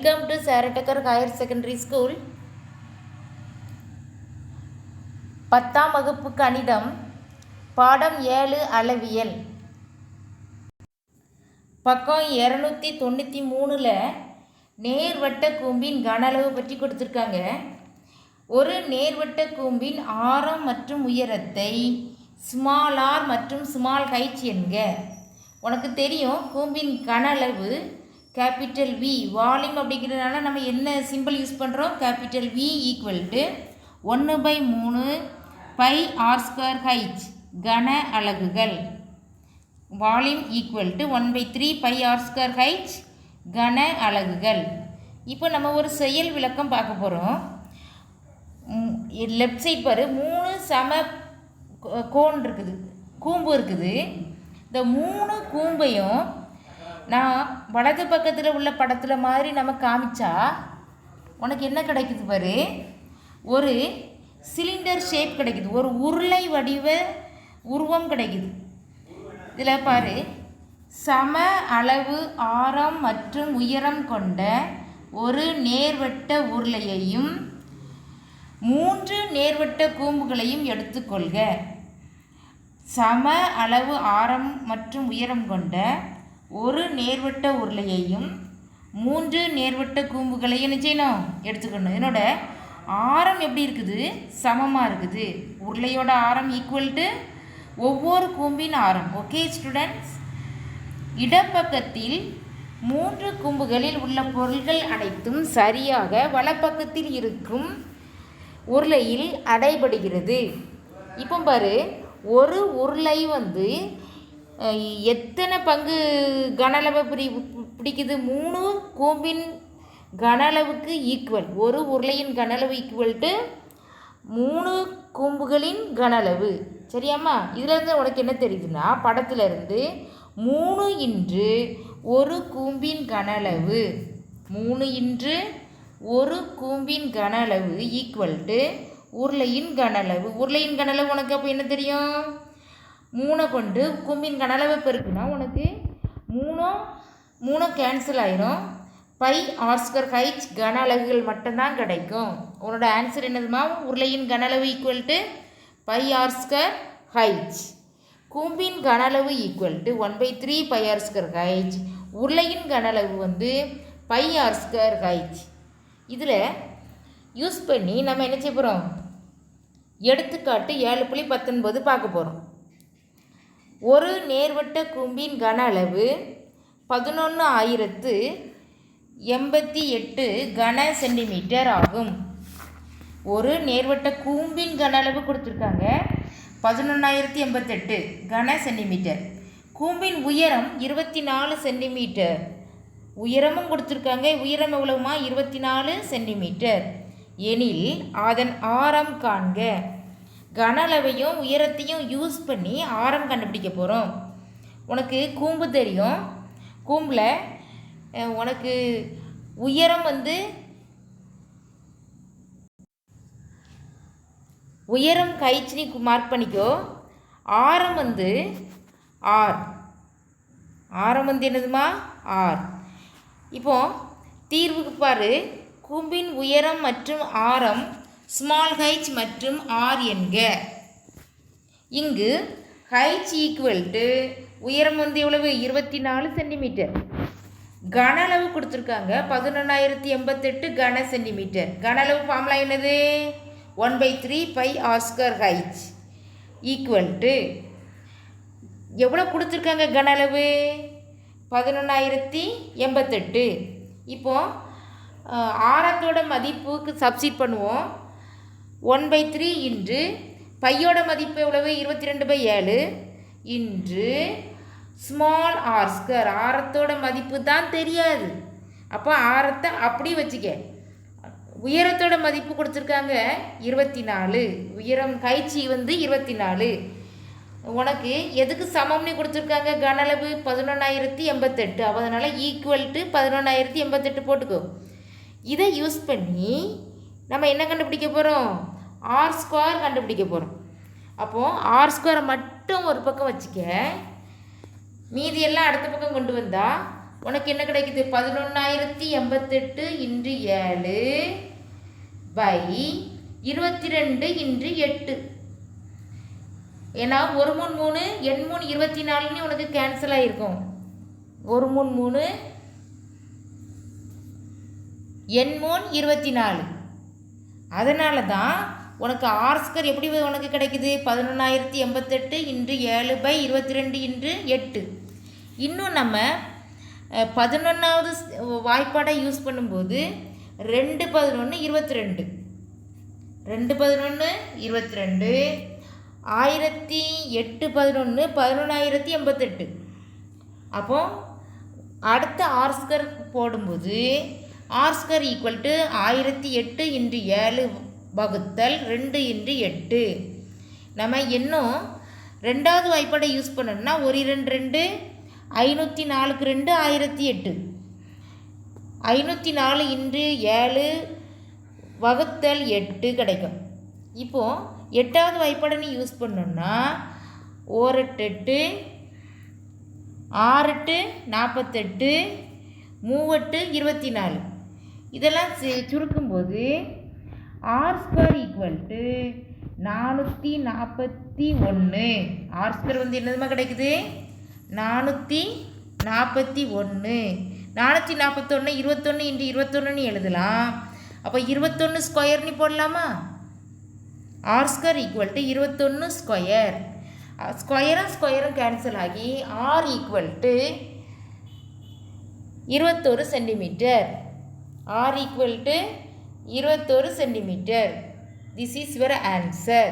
Welcome to Sarah Tucker higher secondary school பத்தாம் வகுப்பு கணிதம் பாடம் ஏழு அளவியல். பக்கம் இரநூத்தி தொண்ணூற்றி மூணில் நேர்வட்ட கூம்பின் கன அளவு பற்றி கொடுத்துருக்காங்க. ஒரு நேர்வட்ட கூம்பின் ஆரம் மற்றும் உயரத்தை ஸ்மால் ஆர் மற்றும் ஸ்மால் ஹைச் என்க. உனக்கு தெரியும் கூம்பின் கன அளவு கேபிட்டல் வி வால்யூம் அப்படிங்கிறதுனால நம்ம என்ன சிம்பிள் யூஸ் பண்ணுறோம் கேபிட்டல் வி ஈக்குவல் டு ஒன்று பை மூணு பை ஆர் ஸ்கொயர் ஹைச் கன அலகுகள். Volume equal to one by three pi R square H கன அலகுகள். இப்போ நம்ம ஒரு செயல் விளக்கம் பார்க்க போகிறோம் லெஃப்ட் சைட் பாரு மூணு சம கோன் இருக்குது கூம்பு இருக்குது. இந்த மூணு கூம்பையும் நான் வலது பக்கத்தில் உள்ள படத்தில் மாதிரி நம்ம காமிச்சா உனக்கு என்ன கிடைக்குது பாரு? ஒரு சிலிண்டர் ஷேப் கிடைக்குது. ஒரு உருளை வடிவ உருவம் கிடைக்குது. இதில் பாரு. சம அளவு ஆரம் மற்றும் உயரம் கொண்ட ஒரு நேர்வட்ட உருளையையும் மூன்று நேர்வட்ட கூம்புகளையும் எடுத்துக்கொள்க. சம அளவு ஆரம் மற்றும் உயரம் கொண்ட ஒரு நேர்வட்ட உருளையையும் மூன்று நேர்வட்ட கூம்புகளையும் என்ன செய்யணும் எடுத்துக்கணும். இதனோட ஆரம் எப்படி இருக்குது? சமமாக இருக்குது. உருளையோட ஆரம் ஈக்குவல் டு ஒவ்வொரு கூம்பின் ஆரம். ஓகே ஸ்டூடெண்ட்ஸ் இடப்பக்கத்தில் மூன்று கூம்புகளில் உள்ள பொருள்கள் அனைத்தும் சரியாக வலப்பக்கத்தில் இருக்கும் உருளையில் அடைபடுகிறது. இப்போ பாரு ஒரு உருளை வந்து எத்தனை பங்கு கன அளவை பிடி பிடிக்குது? மூணு கூம்பின் கன அளவுக்கு ஈக்குவல் ஒரு உருளையின் கனளவு ஈக்குவல்ட்டு ஈக்குவல் டு மூணு கூம்புகளின் கனளவு சரியாம்மா? இதுலேருந்து உனக்கு என்ன தெரியுதுன்னா படத்துலேருந்து மூணு இன்று ஒரு கூம்பின் கனளவு மூணு இன்று ஒரு கூம்பின் கனளவு ஈக்குவல்ட்டு ஈக்குவல் டு உருளையின் கனளவு உருளையின் கனளவு உனக்கு அப்போ என்ன தெரியும்? மூணை கொண்டு கும்பின் கனளவை பெருக்குனா உனக்கு மூணும் மூணும் கேன்சல் ஆயிரும். பை ஆஸ்கர் ஹைச் கன அலகுகள் மட்டும்தான் கிடைக்கும். உன்னோட ஆன்சர் என்னதுமா? உருளையின் கன அளவு equal to pi R square H கூம்பின் கன அளவு equal to one by three pi R square H உருளையின் கன அளவு வந்து பை ஆர்ஸ்கர் ஹைச் இதில் யூஸ் பண்ணி நம்ம என்ன செய்ய போகிறோம் எடுத்துக்காட்டு ஏழு புள்ளி பத்தொன்பது பார்க்க போகிறோம் ஒரு நேர்வட்ட கூம்பின் கன அளவு பதினொன்று ஆயிரத்து எண்பத்தி எட்டு கன சென்டிமீட்டர் ஆகும். ஒரு நேர்வட்ட கூம்பின் கன அளவு கொடுத்துருக்காங்க. பதினொன்றாயிரத்தி எண்பத்தெட்டு கன சென்டிமீட்டர். கூம்பின் உயரம் இருபத்தி நாலு சென்டிமீட்டர். உயரமும் கொடுத்துருக்காங்க. உயரம் எவ்வளவுமா? இருபத்தி நாலு சென்டிமீட்டர். எனில் அதன் ஆரம் காண்க. கன அளவையும் உயரத்தையும் யூஸ் பண்ணி ஆரம் கண்டுபிடிக்க போகிறோம் உனக்கு கூம்பு தெரியும். கூம்பில் உனக்கு உயரம் வந்து உயரம் கைச்சினி மார்க் பண்ணிக்கோ. ஆரம் வந்து ஆர். ஆரம் வந்து என்னதுமா? ஆர். இப்போ தீர்வுக்கு பாரு. கூம்பின் உயரம் மற்றும் ஆரம் ஸ்மால் ஹைச் மற்றும் ஆர் என்க. இங்கு ஹைச் ஈக்குவல் டு உயரம் வந்து எவ்வளவு? இருபத்தி நாலு சென்டிமீட்டர் கன அளவு கொடுத்துருக்காங்க. பதினொன்றாயிரத்தி எண்பத்தெட்டு கன சென்டிமீட்டர் கன அளவு ஃபார்முலா என்னது one by three pi R square H equal to எவ்வளோ கொடுத்துருக்காங்க கன அளவு பதினொன்றாயிரத்தி எண்பத்தெட்டு இப்போது ஆரத்தோட மதிப்புக்கு சப்ஸ்டிட் பண்ணுவோம். ஒன் பை த்ரீ இன்று பையோட மதிப்பு எவ்வளவு? இருபத்தி ரெண்டு பை ஏழு. இன்று ஸ்மால் ஆர் ஸ்கொயர் ஆரத்தோட மதிப்பு தான் தெரியாது. அப்போ ஆரத்தை அப்படி வச்சுக்க. உயரத்தோட மதிப்பு கொடுத்துருக்காங்க இருபத்தி நாலு உயரம் கைச்சி வந்து இருபத்தி நாலு உனக்கு எதுக்கு சமம்னு கொடுத்துருக்காங்க? கனளவு பதினொன்றாயிரத்தி எண்பத்தெட்டு. அதனால் ஈக்குவல் டு பதினொன்றாயிரத்தி எண்பத்தெட்டு போட்டுக்கோ. இதை யூஸ் பண்ணி நம்ம என்ன கண்டுபிடிக்க போகிறோம் ஆர் ஸ்கொயர் கண்டுபிடிக்க போகிறோம் அப்போது ஆர் ஸ்கொயரை மட்டும் ஒரு பக்கம் வச்சுக்க மீதி எல்லாம் அடுத்த பக்கம் கொண்டு வந்தால் உனக்கு என்ன கிடைக்குது? பதினொன்றாயிரத்தி எண்பத்தெட்டு இன்று ஏழு பை இருபத்தி ரெண்டு இன்று எட்டு. ஏன்னா ஒரு மூணு மூணு எண் மூணு இருபத்தி நாலுன்னு உனக்கு கேன்சல் ஆகிருக்கும் ஒரு மூணு மூணு எண் மூணு இருபத்தி நாலு அதனால தான் உனக்கு ஆர் ஸ்கொயர் எப்படி உனக்கு கிடைக்குது? பதினொன்றாயிரத்தி எண்பத்தெட்டு இன்று ஏழு பை இருபத்தி ரெண்டு இன்று எட்டு. இன்னும் நம்ம பதினொன்றாவது வாய்ப்பாடை யூஸ் பண்ணும்போது ரெண்டு பதினொன்று இருபத்தி ரெண்டு ரெண்டு பதினொன்று இருபத்தி ரெண்டு ஆயிரத்தி எட்டு பதினொன்று பதினொன்றாயிரத்தி எண்பத்தெட்டு. அப்போ அடுத்த ஆர் ஸ்கொயர் போடும்போது ஆர் ஸ்கொயர் ஈக்குவல் டு ஆயிரத்தி எட்டு இன்று ஏழு வகுத்தல் ரெண்டு இன்று எட்டு. நம்ம இன்னும் ரெண்டாவது வாய்ப்பாடை யூஸ் பண்ணணும்னா ஒரு இரண்டு ரெண்டு ஐநூற்றி நாலுக்கு ரெண்டு ஆயிரத்தி எட்டு. ஐநூற்றி நாலு இன்று ஏழு வகுத்தல் எட்டு கிடைக்கும். இப்போது எட்டாவது வாய்ப்பாடை நீ யூஸ் பண்ணோன்னா ஓரெட்டு எட்டு ஆறெட்டு நாற்பத்தெட்டு மூவெட்டு இருபத்தி நாலு. இதெல்லாம் சுருக்கும்போது ஆர் ஸ்கொயர் ஈக்குவல் டு நானூற்றி நாற்பத்தி ஒன்று ஆர் ஸ்கொயர் வந்து என்னதுமா கிடைக்குது? நானூற்றி நாற்பத்தி ஒன்று நானூற்றி நாற்பத்தொன்று இருபத்தொன்று இன்று இருபத்தொன்றுன்னு எழுதலாம். அப்போ இருபத்தொன்று ஸ்கொயர்னு போடலாமா? ஆர் ஸ்கொயர் ஈக்குவல் டு இருபத்தொன்று ஸ்கொயர் ஸ்கொயரும் ஸ்கொயரும் கேன்சல் ஆகி ஆர் ஈக்குவல் டு இருபத்தொரு சென்டிமீட்டர் ஆர் ஈக்குவல் டு இருபத்தொரு centimetre this is your answer